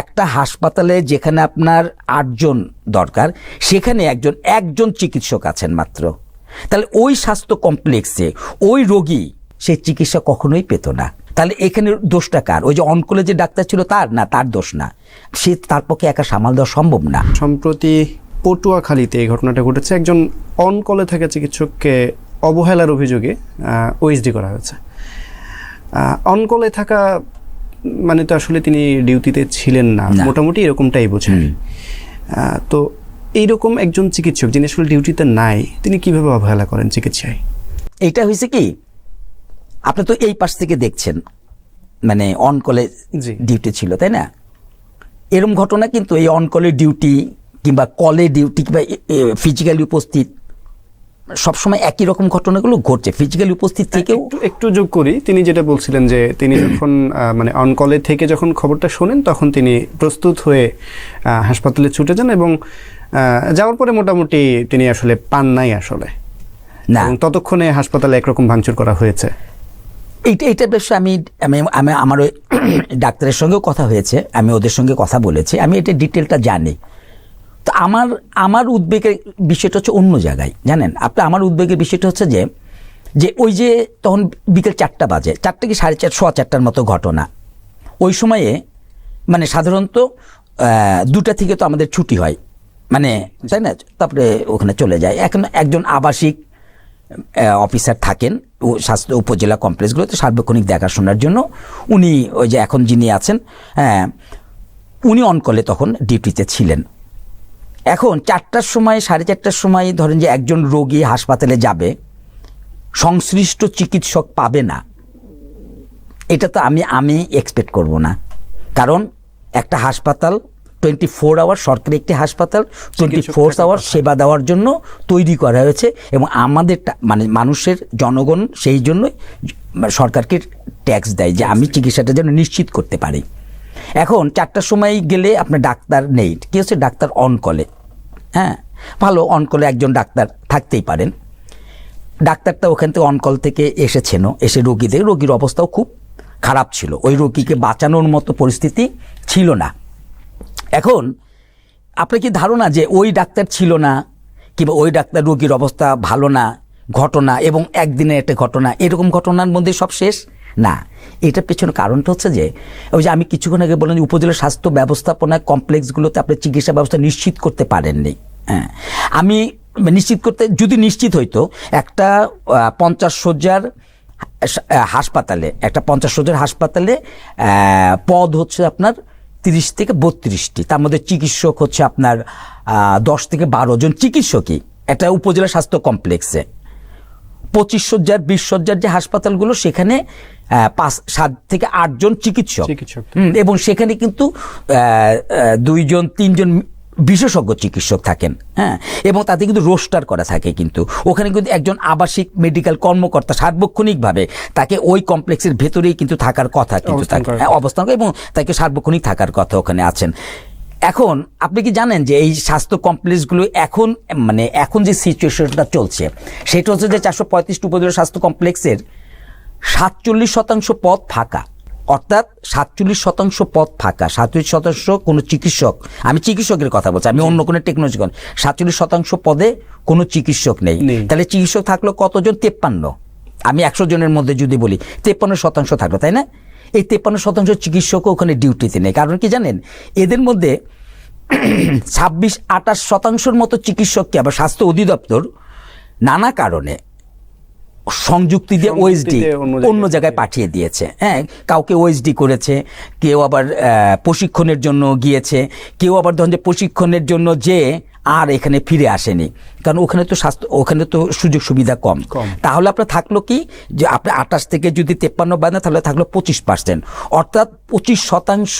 একটা হাসপাতালে যেখানে আপনার আটজন দরকার, সেখানে একজন একজন চিকিৎসক আছেন মাত্র। তাহলে ওই স্বাস্থ্য কমপ্লেক্সে ওই রোগী, সে চিকিৎসা কখনোই পেত না। তাহলে এখানে দোষটা কার? ওই যে অনকলে যে ডাক্তার ছিল তার? না, তার দোষ না। সে তার পক্ষে একা সামাল দেওয়া সম্ভব না। সম্প্রতি পটুয়াখালীতে এই ঘটনাটা ঘটেছে। একজন অনকলে থাকা চিকিৎসককে অবহেলার অভিযোগে ওএসডি করা হয়েছে। অনকলে থাকা মানে তো আসলে তিনি ডিউটিতে ছিলেন না। মোটামুটি এরকমটাই বোঝেন তো এইরকম একজন চিকিৎসক যিনি আসলে ডিউটিতে নাই তিনি কীভাবে অবহেলা করেন চিকিৎসায়? এইটা হয়েছে কি আপনি তো এই পাশ থেকে দেখছেন মানে অন কলে ডিউটি ছিল তাই না? এরম ঘটনা কিন্তু এই অন কলে ডিউটি কিংবা কলে ডিউটি কিংবা ফিজিক্যালি উপস্থিত সবসময় একই রকম ঘটনাগুলো ঘটছে। ফিজিক্যালি উপস্থিত থেকেও একটু যোগ করি। তিনি যেটা বলছিলেন যে তিনি যখন মানে অনকলে থেকে যখন খবরটা শোনেন তখন তিনি প্রস্তুত হয়ে হাসপাতালে ছুটে যান এবং যাওয়ার পরে মোটামুটি তিনি আসলে পান নাই আসলে। না। ততক্ষণে হাসপাতালে একরকম ভাঙচুর করা হয়েছে। এইটা এইটা বেশ আমি আমি আমি আমার ওই ডাক্তারের সঙ্গেও কথা হয়েছে। আমি ওদের সঙ্গে কথা বলেছি। আমি এটা ডিটেলটা জানি। তো আমার আমার উদ্বেগের বিষয়টা হচ্ছে অন্য জায়গায় জানেন? আপনি আমার উদ্বেগের বিষয়টা হচ্ছে যে যে ওই যে তখন বিকেল চারটা বাজে চারটে কি সাড়ে চার সোয়া চারটার মতো ঘটনা। ওই সময়ে মানে সাধারণত দুটা থেকে তো আমাদের ছুটি হয়। মানে তাই না? তারপরে ওখানে চলে যায়। এখন একজন আবাসিক অফিসার থাকেন ও স্বাস্থ্য উপজেলা কমপ্লেক্সগুলোতে সার্বক্ষণিক দেখাশোনার জন্য। উনি ওই যে এখন যিনি আছেন হ্যাঁ, উনি অনকলে তখন ডিউটিতে ছিলেন। এখন চারটার সময় সাড়ে চারটার সময় ধরেন যে একজন রোগী হাসপাতালে যাবে সংশ্লিষ্ট চিকিৎসক পাবে না। এটা তো আমি আমি এক্সপেক্ট করব না। কারণ একটা হাসপাতাল টোয়েন্টি ফোর আওয়ার সরকারি একটি হাসপাতাল টোয়েন্টি ফোর আওয়ার সেবা দেওয়ার জন্য তৈরি করা হয়েছে এবং আমাদের মানে মানুষের জনগণ সেই জন্যই সরকারকে ট্যাক্স দেয় যে আমি চিকিৎসাটা যেন নিশ্চিত করতে পারি। এখন চারটার সময় গেলে আপনার ডাক্তার নেই। কী হচ্ছে? ডাক্তার অন কলে হ্যাঁ? ভালো অন কলে একজন ডাক্তার থাকতেই পারেন। ডাক্তারটা ওখান থেকে অনকল থেকে এসেছেনও। এসে রোগীদের, রোগীর অবস্থাও খুব খারাপ ছিল। ওই রোগীকে বাঁচানোর মতো পরিস্থিতি ছিল না। এখন আপনার কি ধারণা যে ওই ডাক্তার ছিল না কিংবা ওই ডাক্তার রোগীর অবস্থা ভালো না, ঘটনা এবং একদিনের একটা ঘটনা, এরকম ঘটনার মধ্যে সব শেষ? না, এটার পেছনে কারণটা হচ্ছে যে, ওই যে আমি কিছুক্ষণ আগে বললাম যে উপজেলা স্বাস্থ্য ব্যবস্থাপনা কমপ্লেক্সগুলোতে আপনি চিকিৎসা ব্যবস্থা নিশ্চিত করতে পারেননি। হ্যাঁ আমি নিশ্চিত করতে, যদি নিশ্চিত হইতো, একটা পঞ্চাশ শয্যার হাসপাতালে, একটা পঞ্চাশ শয্যার হাসপাতালে পদ হচ্ছে আপনার তিরিশ থেকে বত্রিশটি। তার মধ্যে চিকিৎসক হচ্ছে আপনার দশ থেকে বারো জন চিকিৎসকই। একটা উপজেলা স্বাস্থ্য কমপ্লেক্সে। পঁচিশ শয্যার বিশ শয্যার যে হাসপাতালগুলো সেখানে পাঁচ সাত থেকে আটজন চিকিৎসক। চিকিৎসক। এবং সেখানে কিন্তু দুইজন তিনজন বিশেষজ্ঞ চিকিৎসক থাকেন হ্যাঁ? এবং তাতে কিন্তু রোস্টার করা থাকে কিন্তু। ওখানে কিন্তু একজন আবাসিক মেডিকেল কর্মকর্তা সার্বক্ষণিকভাবে তাকে ওই কমপ্লেক্সের ভেতরেই কিন্তু থাকার কথা কিন্তু অবস্থান তাকে হ্যাঁ, অবস্থান এবং তাকে সার্বক্ষণিক থাকার কথা ওখানে আছেন। এখন আপনি কি জানেন যে এই স্বাস্থ্য কমপ্লেক্সগুলো এখন মানে এখন যে সিচুয়েশনটা চলছে সেটা হচ্ছে যে চারশো পঁয়ত্রিশটি উপজেলা স্বাস্থ্য কমপ্লেক্সের সাতচল্লিশ শতাংশ পদ ফাঁকা। অর্থাৎ সাতচল্লিশ শতাংশ পদ ফাঁকা। সাতচল্লিশ শতাংশ কোনো চিকিৎসক আমি চিকিৎসকের কথা বলছি আমি অন্য কোনো টেকনোলজি সাতচল্লিশ শতাংশ পদে কোনো চিকিৎসক নেই। নেই। তাহলে চিকিৎসক থাকল কতজন? তেপ্পান্ন। আমি একশো জনের মধ্যে যদি বলি তেপ্পান্ন শতাংশ থাকল তাই না? এই তেপ্পান্ন শতাংশ চিকিৎসকও ওখানে ডিউটিতে নেই। কারণ কি জানেন? এদের মধ্যে ছাব্বিশ আঠাশ শতাংশের মতো চিকিৎসককে আবার স্বাস্থ্য অধিদপ্তর নানা কারণে সংযুক্তি দিয়ে ওএসডি অন্য জায়গায় পাঠিয়ে দিয়েছে। হ্যাঁ কাউকে ওএসডি করেছে কেউ আবার প্রশিক্ষণের জন্য গিয়েছে কেউ আবার ধরেন যে প্রশিক্ষণের জন্য যে আর এখানে ফিরে আসেনি। কারণ ওখানে তো স্বাস্থ্য ওখানে তো সুযোগ সুবিধা কম। তাহলে আপনার থাকল কি? যে আপনি আঠাশ থেকে যদি তেপ্পান্ন বাদ তাহলে থাকল পঁচিশ পার্সেন্ট অর্থাৎ পঁচিশ শতাংশ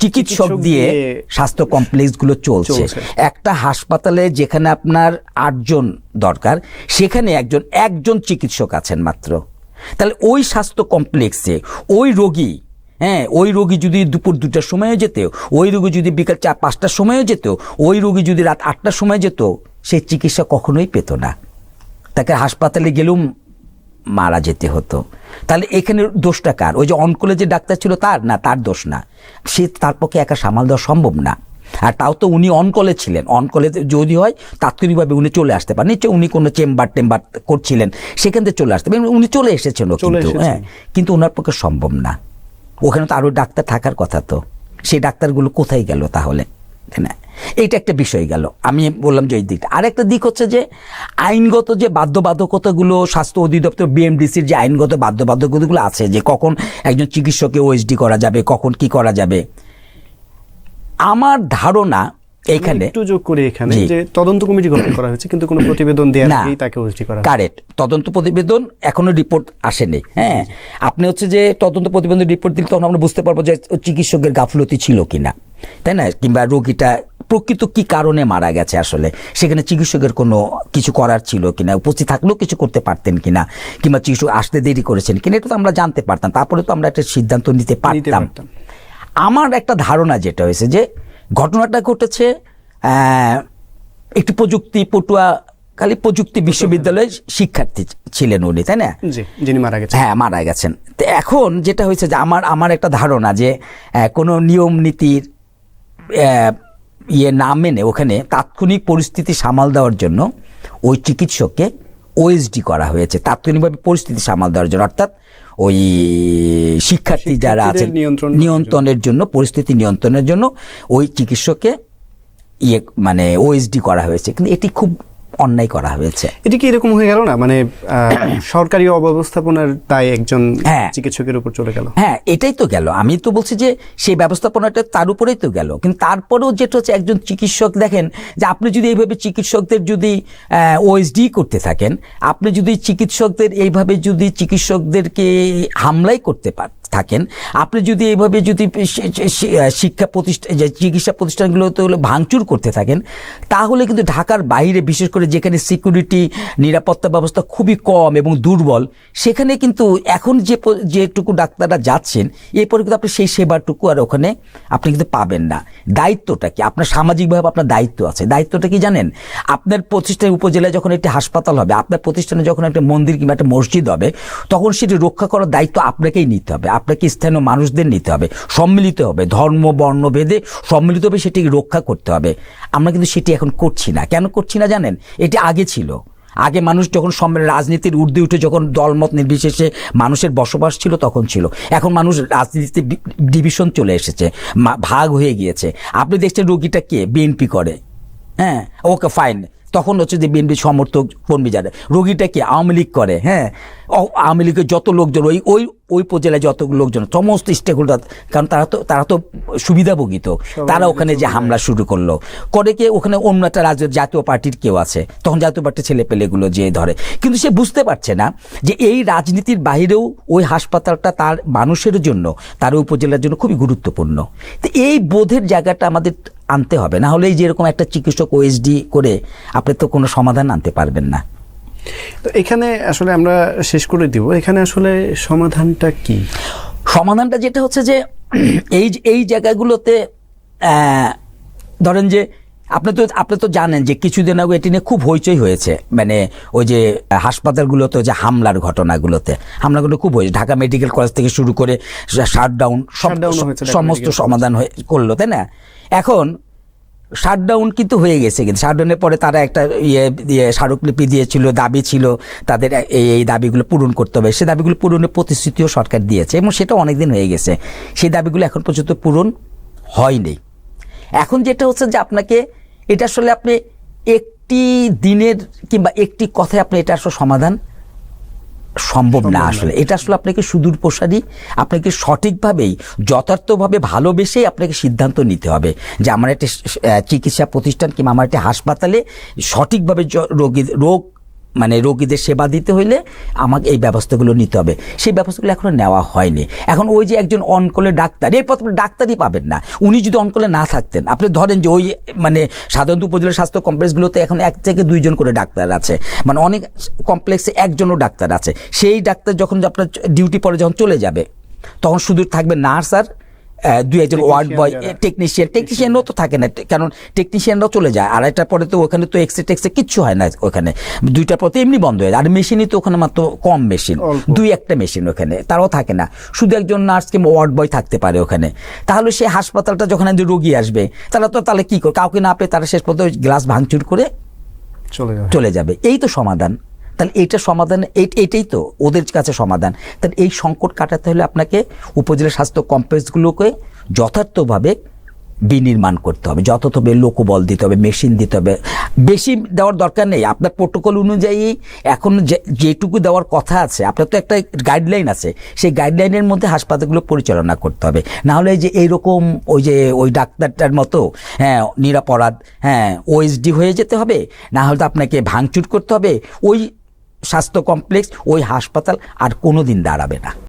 চিকিৎসক দিয়ে স্বাস্থ্য কমপ্লেক্সগুলো চলছে। একটা হাসপাতালে যেখানে আপনার আটজন দরকার সেখানে একজন একজন চিকিৎসক আছেন মাত্র। তাহলে ওই স্বাস্থ্য কমপ্লেক্সে ওই রোগী হ্যাঁ ওই রোগী যদি দুপুর দুটার সময়ে যেত ওই রোগী যদি বিকাল চার পাঁচটার সময়ে যেত ওই রোগী যদি রাত আটটার সময় যেত সে চিকিৎসা কখনোই পেত না। তাকে হাসপাতালে গেলেও মারা যেতে হতো। তাহলে এখানে দোষটা কার? ওই যে অনকলে যে ডাক্তার ছিল তার? না তার দোষ না। সে তার পক্ষে একা সামাল দেওয়া সম্ভব না। আর তাও তো উনি অনকলে ছিলেন। অনকলে যদি হয় তাৎক্ষণিকভাবে উনি চলে আসতে পারেন। নিশ্চয় উনি কোনো চেম্বার টেম্বার করছিলেন সেখান থেকে চলে আসতে পারেন। উনি চলে এসেছেন চলে কিন্তু হ্যাঁ কিন্তু ওনার পক্ষে সম্ভব না। ওখানে তো আরও ডাক্তার থাকার কথা তো। সেই ডাক্তারগুলো কোথায় গেল তাহলে? না? এইটা একটা বিষয় গেল। আমি বললাম যে ওই দিকটা। আরেকটা দিক হচ্ছে যে আইনগত যে বাধ্যবাধকতাগুলো, স্বাস্থ্য অধিদপ্তর, বিএমডিসির যে আইনগত বাধ্যবাধকতাগুলো আছে, যে কখন একজন চিকিৎসককে ওএসডি করা যাবে, কখন কি করা যাবে। আমার ধারণা এখানে একটু যোগ করি এখানে যে তদন্ত কমিটি গঠন করা হয়েছে কিন্তু কোনো প্রতিবেদন দেওয়ার না। আগেই তাকে ওএসডি করা কারেক্ট তদন্ত প্রতিবেদন এখনও রিপোর্ট আসেনি হ্যাঁ? আপনি হচ্ছে যে তদন্ত প্রতিবেদন রিপোর্ট দিলে তখন আমরা বুঝতে পারব যে চিকিৎসকের গাফলতি ছিল কিনা তাই না? কিংবা রোগীটা প্রকৃত কি কারণে মারা গেছে আসলে? সেখানে চিকিৎসকের কোনো কিছু করার ছিল কিনা? উপস্থিত থাকলেও কিছু করতে পারতেন কিনা? কিংবা চিকিৎসক আসতে দেরি করেছেন কিনা? এটা তো আমরা জানতে পারতাম। তারপরে তো আমরা একটা সিদ্ধান্ত নিতে পারতাম। আমার একটা ধারণা যেটা হয়েছে যে ঘটনাটা ঘটেছে একটি প্রযুক্তি পটুয়া খালি প্রযুক্তি বিশ্ববিদ্যালয়ের শিক্ষার্থী ছিলেন উনি তাই না? যিনি মারা গেছেন। হ্যাঁ মারা গেছেন। তো এখন যেটা হয়েছে যে আমার আমার একটা ধারণা যে কোনো নিয়ম নীতির ইয়ে না মেনে ওখানে তাৎক্ষণিক পরিস্থিতি সামাল দেওয়ার জন্য ওই চিকিৎসককে ওএসডি করা হয়েছে তাৎক্ষণিকভাবে পরিস্থিতি সামাল দেওয়ার জন্য অর্থাৎ ওই শিক্ষার্থী যারা আছে আছেন নিয়ন্ত্রণের জন্য। পরিস্থিতি নিয়ন্ত্রণের জন্য ওই চিকিৎসককে ইয়ে মানে ওএসডি করা হয়েছে। কিন্তু এটি খুব অন্যায় করা হয়েছে। এটি কি এরকম হয়ে গেল না? মানে সরকারি অব্যবস্থাপনার দায় একজন হ্যাঁ। চিকিৎসকের উপর চলে গেল? হ্যাঁ এটাই তো গেল। আমি তো বলছি যে সেই ব্যবস্থাপনাটা তার উপরেই তো গেল। কিন্তু তারপরেও যেটা হচ্ছে একজন চিকিৎসক দেখেন যে আপনি যদি এইভাবে চিকিৎসকদের যদি ওএসডি করতে থাকেন আপনি যদি চিকিৎসকদের এইভাবে যদি চিকিৎসকদেরকে হামলাই করতে পার থাকেন। আপনি যদি এইভাবে যদি শিক্ষা প্রতিষ্ঠান চিকিৎসা প্রতিষ্ঠানগুলোতে হলো ভাঙচুর করতে থাকেন, তাহলে কিন্তু ঢাকার বাইরে বিশেষ করে যেখানে সিকিউরিটি নিরাপত্তা ব্যবস্থা খুবই কম এবং দুর্বল, সেখানে কিন্তু এখন যে যেটুকু ডাক্তাররা যাচ্ছেন, এরপরে কিন্তু আপনি সেই সেবাটুকু আর ওখানে আপনি কিন্তু পাবেন না। দায়িত্বটা কি? আপনার সামাজিকভাবে আপনার দায়িত্ব আছে। দায়িত্বটা কি জানেন? আপনার প্রতিষ্ঠানের উপজেলায় যখন একটি হাসপাতাল হবে, আপনার প্রতিষ্ঠানে যখন একটা মন্দির কিংবা একটা মসজিদ হবে, তখন সেটি রক্ষা করার দায়িত্ব আপনাকেই নিতে হবে। আপনাকে স্থানীয় মানুষদের নিতে হবে, সম্মিলিত হবে। ধর্ম, বর্ণ, ভেদে সম্মিলিতভাবে সেটি রক্ষা করতে হবে। আমরা কিন্তু সেটি এখন করছি না। কেন করছি না জানেন? এটি আগে ছিল। আগে মানুষ যখন রাজনীতির ঊর্ধ্বে উঠে যখন দলমত নির্বিশেষে মানুষের বসবাস ছিল, তখন ছিল। এখন মানুষ রাজনীতিতে ডিভিশন চলে এসেছে ভাগ হয়ে গিয়েছে। আপনি দেখছেন রোগীটা কে? বিএনপি করে। হ্যাঁ? Okay, fine. তখন হচ্ছে যে বিএনপি সমর্থক কর্মী যারা রোগীটা কি আওয়ামী লীগ করে হ্যাঁ? আওয়ামী লীগের যত লোকজন ওই ওই ওই উপজেলায় যত লোকজন সমস্ত স্টেক হোল্ডার কারণ তারা তো তারা তো সুবিধাভোগী তো। তারা ওখানে যে হামলা শুরু করল করে কে ওখানে অন্য একটা রাজ্য জাতীয় পার্টির কেউ আছে? তখন জাতীয় পার্টির ছেলে পেলেগুলো যে ধরে। কিন্তু সে বুঝতে পারছে না যে এই রাজনীতির বাইরেও ওই হাসপাতালটা তার মানুষের জন্য তার ওই উপজেলার জন্য খুবই গুরুত্বপূর্ণ। তো এই বোধের জায়গাটা আমাদের আনতে হবে। না হলে এই যেরকম একটা চিকিৎসক ওএসডি করে আপনি তো কোনো সমাধান আনতে পারবেন না। তো এখানে আসলে আমরা শেষ করে দিব। এখানে আসলে সমাধানটা কি? সমাধানটা যেটা হচ্ছে যে এই এই জায়গাগুলোতে ধরেন যে আপনি তো আপনি তো জানেন যে কিছুদিন আগে এটি নিয়ে খুব হইচই হয়েছে। মানে ওই যে হাসপাতালগুলোতে যে হামলার ঘটনাগুলোতে। হামলাগুলো খুব হয়েছে। ঢাকা মেডিকেল কলেজ থেকে শুরু করে শাটডাউন সমস্ত সমাধান হয়ে করল তাই না? এখন শাটডাউন কিন্তু হয়ে গেছে কিন্তু। শাটডাউনের পরে তারা একটা ইয়ে ইয়ে স্মারকলিপি দিয়েছিল দাবি ছিল তাদের এই এই দাবিগুলো পূরণ করতে হবে। সে দাবিগুলো পূরণের প্রতিশ্রুতিও সরকার দিয়েছে এবং সেটা অনেকদিন হয়ে গেছে। সেই দাবিগুলো এখন পর্যন্ত পূরণ হয়নি। এখন যেটা হচ্ছে যে আপনাকে এটা আসলে আপনি একটি দিনের কিংবা একটি কথায় আপনি এটা আসলে সমাধান সম্ভব না আসলে। এটা আসলে আপনাকে সুদূর প্রসারী আপনাকে সঠিকভাবেই যথার্থভাবে ভালোবেসেই আপনাকে সিদ্ধান্ত নিতে হবে যে আমার একটা চিকিৎসা প্রতিষ্ঠান কিংবা আমার একটা হাসপাতালে সঠিকভাবে রোগী রোগ মানে রোগীদের সেবা দিতে হইলে আমাকে এই ব্যবস্থাগুলো নিতে হবে। সেই ব্যবস্থাগুলো এখনও নেওয়া হয়নি। এখন ওই যে একজন অনকলে ডাক্তার এরপর আপনি ডাক্তারই পাবেন না। উনি যদি অনকলে না থাকতেন, আপনি ধরেন যে ওই মানে সাধারণত উপজেলা স্বাস্থ্য কমপ্লেক্সগুলোতে এখন এক থেকে দুইজন করে ডাক্তার আছে। মানে অনেক কমপ্লেক্সে একজনও ডাক্তার আছে। সেই ডাক্তার যখন আপনার ডিউটি পরে যখন চলে যাবে, তখন শুধু থাকবে নার্স আর দুই একজন ওয়ার্ড বয় টেকনিশিয়ান টেকনিশিয়ানরাও তো থাকে না কারণ টেকনিশিয়ানরাও চলে যায়। আড়াইটার পরে তো ওখানে তো এক্সে টেক্সে কিচ্ছু হয় না ওখানে। দুইটার পর তো এমনি বন্ধ হয়ে যায়। আর মেশিনই তো ওখানে মাত্র কম মেশিন দুই একটা মেশিন ওখানে। তারাও থাকে না। শুধু একজন নার্স কিংবা ওয়ার্ড বয় থাকতে পারে ওখানে। তাহলে সে হাসপাতালটা যখন রোগী আসবে তারা তো তাহলে কি করে কাউকে না পেয়ে তারা শেষ পর্যন্ত গ্লাস ভাঙচুর করে চলে যাবে। এই তো সমাধান। তাহলে এইটা সমাধান, এই- এইটাই তো ওদের কাছে সমাধান। তাহলে এই সংকট কাটাতে হলে আপনাকে উপজেলা স্বাস্থ্য কমপ্লেক্সগুলোকে যথার্থভাবে বিনির্মাণ করতে হবে। যথার্থভাবে লোকবল দিতে হবে, মেশিন দিতে হবে। বেশি দেওয়ার দরকার নেই। আপনার প্রোটোকল অনুযায়ী এখন যেটুকু দেওয়ার কথা আছে, আপনার তো একটা গাইডলাইন আছে, সেই গাইডলাইনের মধ্যে হাসপাতালগুলো পরিচালনা করতে হবে। না হলে এই যে এইরকম ওই যে, ওই ডাক্তারটার মতো হ্যাঁ নিরাপরাধ হ্যাঁ ওএসডি হয়ে যেতে হবে না হলে তো আপনাকে ভাঙচুর করতে হবে। ওই স্বাস্থ্য কমপ্লেক্স ওই হাসপাতাল আর কোনো দিন দাঁড়াবে না।